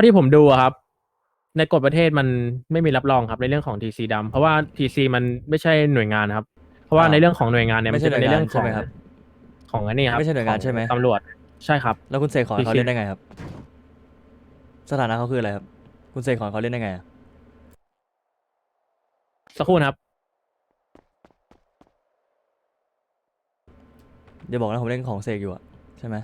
าที่ผมดูอะครับ ในกฎประเทศมันไม่มีรับรองครับในเรื่องของทีซีดำเพราะว่าทีซีมันไม่ใช่หน่วยงานครับ เพราะว่าอ้าวในเรื่องของหน่วยงานเนี่ยไม่มันใช่จะเป็นในเรื่องหน่วยงานของใช่ไหมครับ ของอันนี้ครับไม่ใช่หน่วยงานใช่ไหม ของตำรวจใช่ครับ แล้วคุณเสกขอ PC เขาเล่นได้ไงครับ สถานะเขาคืออะไรครับ คุณเสกขอเขาเล่นได้ไงอะสักครู่นะครับเดี๋ยวบอกนะผมเล่นของเสกอยู่อะใช่ไหม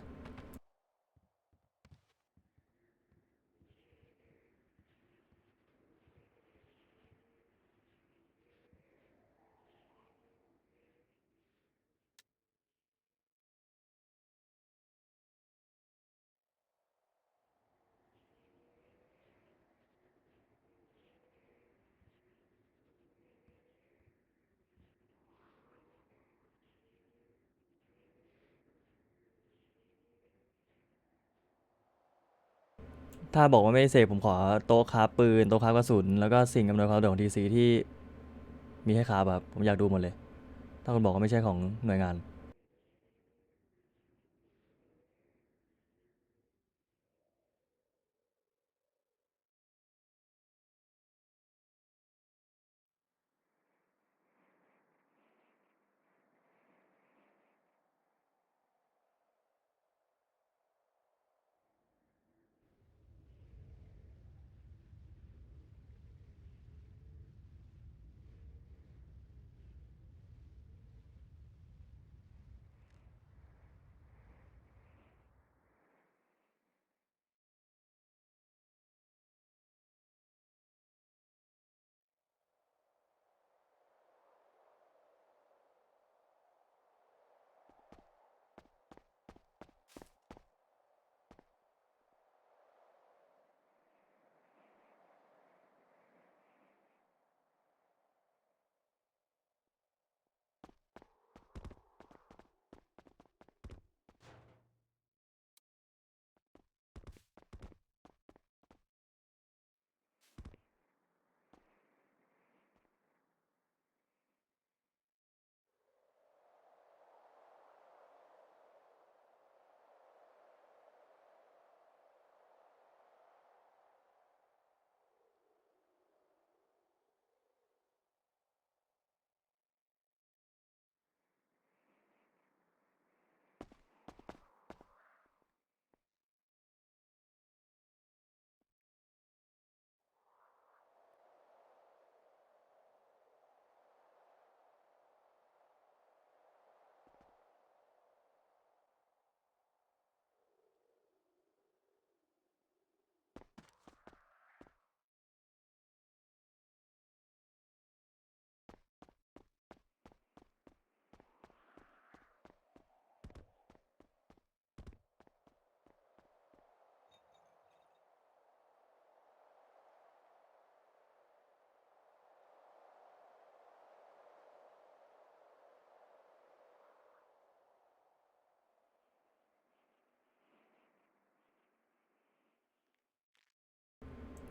ถ้าบอกว่าไม่ได้เสกผมขอโต๊ะค้าปืน โต๊ะค้ากระสุน แล้วก็สิ่งอำนวยความสะดวกของทีซีที่มีให้ค้าแบบผมอยากดูหมดเลย ถ้าคุณบอกว่าไม่ใช่ของหน่วยงาน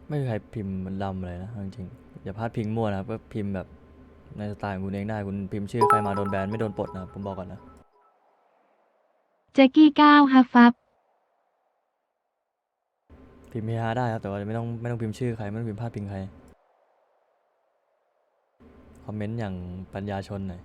ไม่มีใครพิมพ์มันดำเลยนะเอาจริงๆอย่าพลาดพิงมั่วนะครับก็พิมพ์แบบในสไตล์ของคุณเองได้คุณพิมพ์ชื่อใครมาโดนแบนไม่โดนปลดนะครับผมบอกก่อนนะ แจ็กกี้ก้าวฮัฟฟับ พิมพ์เฮฮาได้ครับ แต่ว่าไม่ต้องไม่ต้องพิมพ์ชื่อใคร ไม่ต้องพิมพ์พลาดพิงใคร คอมเมนต์อย่างปัญญาชนหน่อย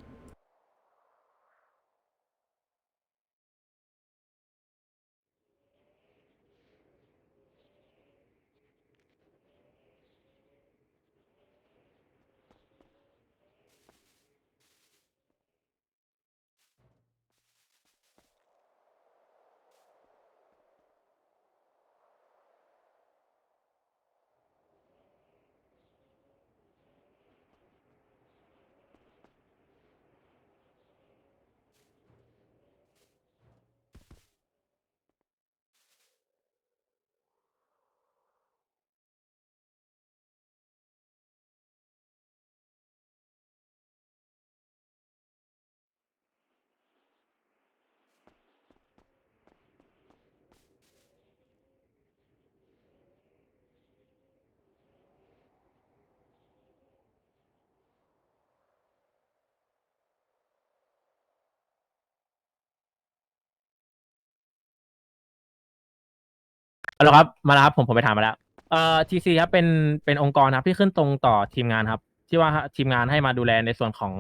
เอาละครับมาแล้วครับผมผมไปถามมาแล้วเอ่อทีซีครับเป็นเป็นองค์กรครับที่ขึ้นตรงต่อทีมงานครับ ที่ว่าทีมงานให้มาดูแลในส่วนของ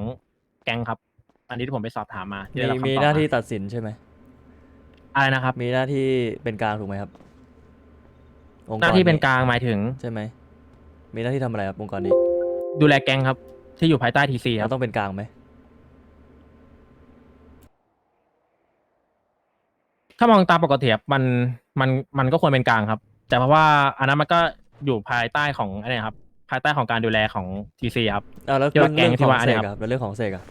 แก๊งครับ อันนี้ที่ผมไปสอบถามมาที่มีได้รับคำตอบมีหน้าที่มตัดสินใช่ไหม อะไรนะครับ มีหน้าที่เป็นกลางถูกไหมครับองค์หน้าที่เป็นกลางหมายถึงใช่ไหม มีหน้าที่ทำอะไรครับองค์กรนี้ดูแลแก๊งครับ ที่อยู่ภายใต้ทีซีคเรารับต้องเป็นกลางไหม ถ้ามองตามปกติครับมันมันมันก็ควรเป็นกลางครับ แต่เพราะว่าอันนั้นมันก็อยู่ภายใต้ของอะไรนะครับ ภายใต้ของการดูแลของทีซีครับ อ่าแล้วที่ว่าแก๊งเรื่องที่ของว่าเสเนี่ยกครับอะแล้วเรื่องของเสกอะ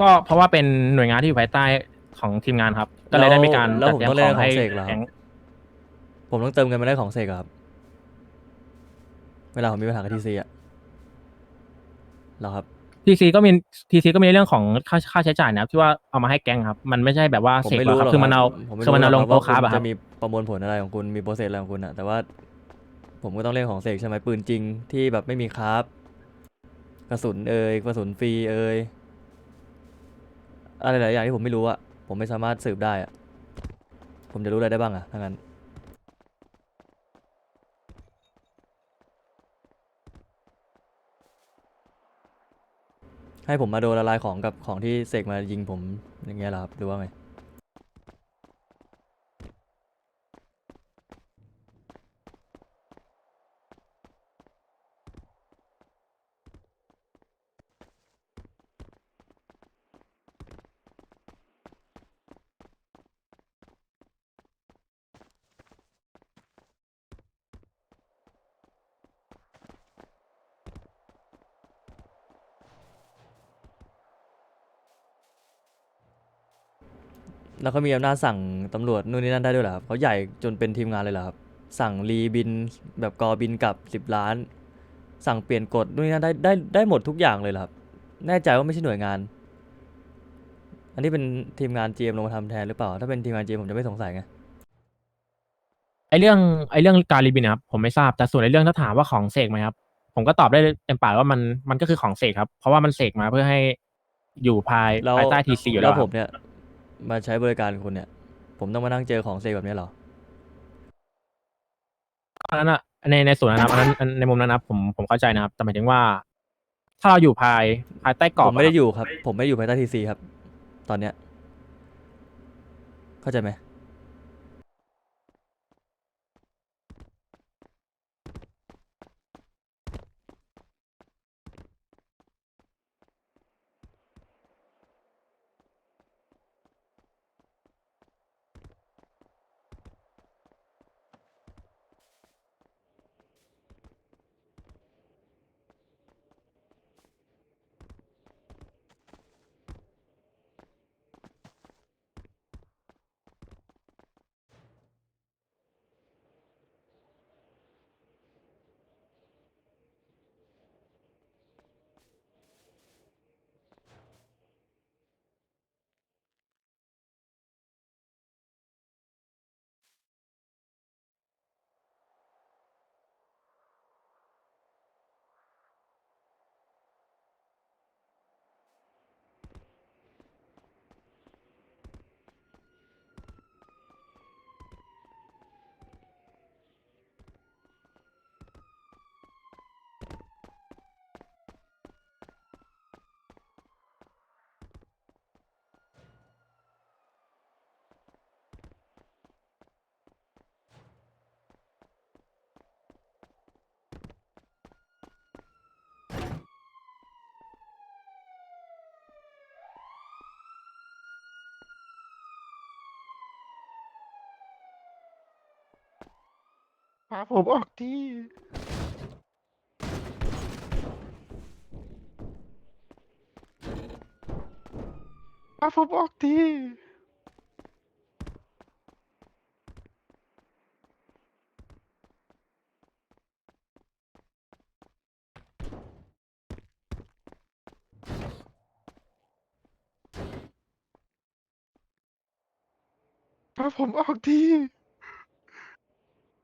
ก็เพราะว่าเป็นหน่วยงานที่อยู่ภายใต้ของทีมงานครับ ก็เลยได้มีการแล้วผมจัดต้องแจเล่นงของให้เสกเหรอครับแก๊งผมต้องเติมเงินมาได้ของเสกอะครับ เวลาผมมีปัญหากับทีซีอะเหรอครับ ทีซีก็มีทีซีก็มีในเรื่องของค่าค่าใช้จ่ายนะครับที่ว่าเอามาให้แก๊งครับ มันไม่ใช่แบบว่าผมเสกไม่หรรู้อกคหรรัอบกคือมันเอาผมไม่คือมันเอาลงหรโต๊ะกคาร์บว่าอะณครัจะบมีประมวลผลอะไรของคุณมีโปรเซสอะไรของคุณอะแต่ว่า ผมก็ต้องเล่นของเสกใช่ไหมปืนจริงที่แบบไม่มีคราฟกระสุนเอ่ยกระสุนฟรีเอ่ยอะไรหลายอย่างที่ผมไม่รู้อะผมไม่สามารถสืบได้อะผมจะรู้อะไรได้บ้างอะถ้างั้น ให้ผมมาโดนละลายของกับของที่เสกมายิงผมอย่างเงี้ยเหรอครับหรือว่าไง แล้วเขามีอำนาจสั่งตำรวจนู่นนี่นั่นได้ด้วยเหรอครับเขาใหญ่จนเป็นทีมงานเลยเหรอครับ สั่งรีบินแบบกอบินกลับสิบล้าน สั่งเปลี่ยนกฎนู่นนี่นั่นได้ได้ได้หมดทุกอย่างเลยเหรอครับ แน่ใจว่าไม่ใช่หน่วยงาน อันนี้เป็นทีมงาน GM ลงมาทำแทนหรือเปล่า ถ้าเป็นทีมงาน GM ผมจะไม่สงสัยไง ไอเรื่องไอเรื่องการรีบินนะครับผมไม่ทราบแต่ส่วนไอเรื่องถ้าถามว่าของเสกไหมครับ ผมก็ตอบได้เต็มปากว่ามันมันก็คือของเสกครับ เพราะว่ามันเสกมาเพื่อให้อยู่ภายแล้ว ภายใต้ทีซีอยู่แล้แล้ววคผรับมเนี่ย มาใช้บริการคุณเนี่ย ผมต้องมานั่งเจอของเซแบบนี้เหรอ อันนั้นอะในในส่วนนั้นนะครับอันนั้นอันในมุมนั้นนะครับผมผมเข้าใจนะครับ แต่หมายถึงว่า ถ้าเราอยู่ภายภายใต้กรอบผมไม่ได้ะครับอยู่ครับ ผมไม่ได้อยู่ภายใต้ทีซีครับ ตอนเนี้ย เข้าใจไหม พาผมออกทีพ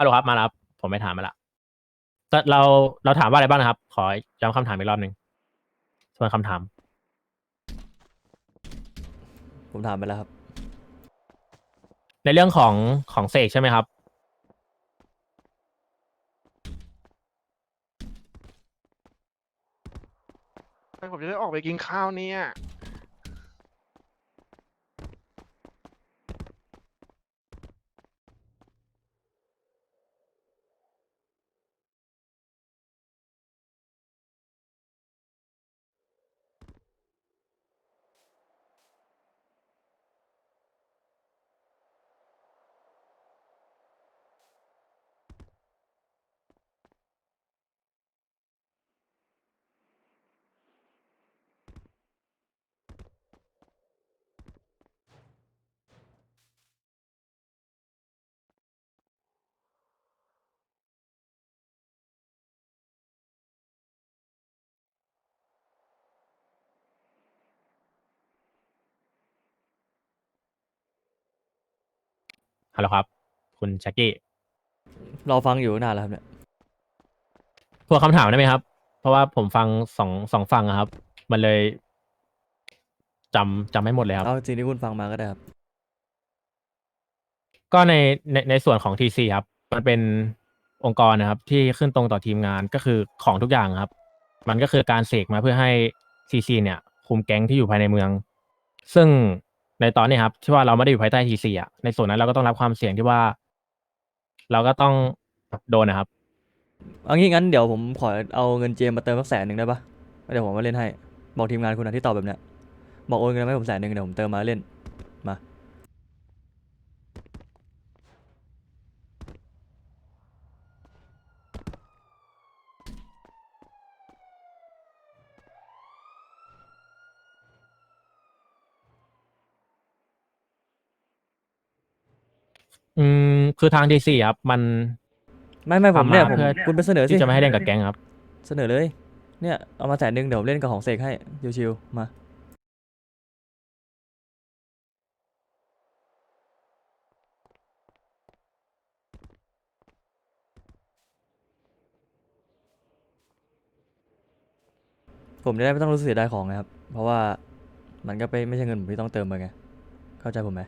ฮัลโหลครับมาแล้วครับผมไม่ถามมาละแต่เราเราถามว่าอะไรบ้างนะครับ ขอย้ำคำถามอีกรอบหนึ่งส่วนคำถาม ผมถามไปแล้วครับ ในเรื่องของของเสกใช่ไหมครับ ผมจะได้ออกไปกินข้าวเนี่ย ฮัลโหลครับ คุณแจ็คกี้รอฟังอยู่นานแล้วครับเนี่ยพวกคำถามได้ไหมครับ เพราะว่าผมฟังสองสองฝั่งอะครับ มันเลยจำจำไม่หมดเลยครับ เอาสิ่งที่คุณฟังมาก็ได้ครับ ก็ในในในส่วนของ TC ครับ มันเป็นองค์กรนะครับ ที่ขึ้นตรงต่อทีมงานก็คือของทุกอย่างครับ มันก็คือการเสกมาเพื่อให้ TC เนี่ย คุมแก๊งที่อยู่ภายในเมือง ซึ่ง ในตอนนี้ครับที่ว่าเราไม่ได้อยู่ภายใต้ทีซีอะในส่วนนั้นเราก็ต้องรับความเสี่ยงที่ว่า เราก็ต้องโดนนะครับ เอางี้งั้นเดี๋ยวผมขอเอาเงินเจมมาเติมสักแสนหนึ่งได้ปะเดี๋ยวผมมาเล่นให้ บอกทีมงานคุณนะที่ตอบแบบเนี้ยบอกโอนเงินมาให้ผมแสนหนึ่งเดี๋ยวผมเติมมาเล่นมา อืมคือทาง TC ครับมันไม่ไม่ผมทำมาเนี่ยผมเพื่อคุณไปเสนอสิที่จะไม่ให้เล่นกับแก๊งครับ เสนอเลย เนี่ยเอามาแสนหนึ่งเดี๋ยวผมเล่นกับของเสกให้ชิวๆมาผมจะได้ไม่ต้องรู้สึกเสียดายของนะครับ เพราะว่ามันก็ไปไม่ใช่เงินผมที่ต้องเติมไปไง เข้าใจผมไหม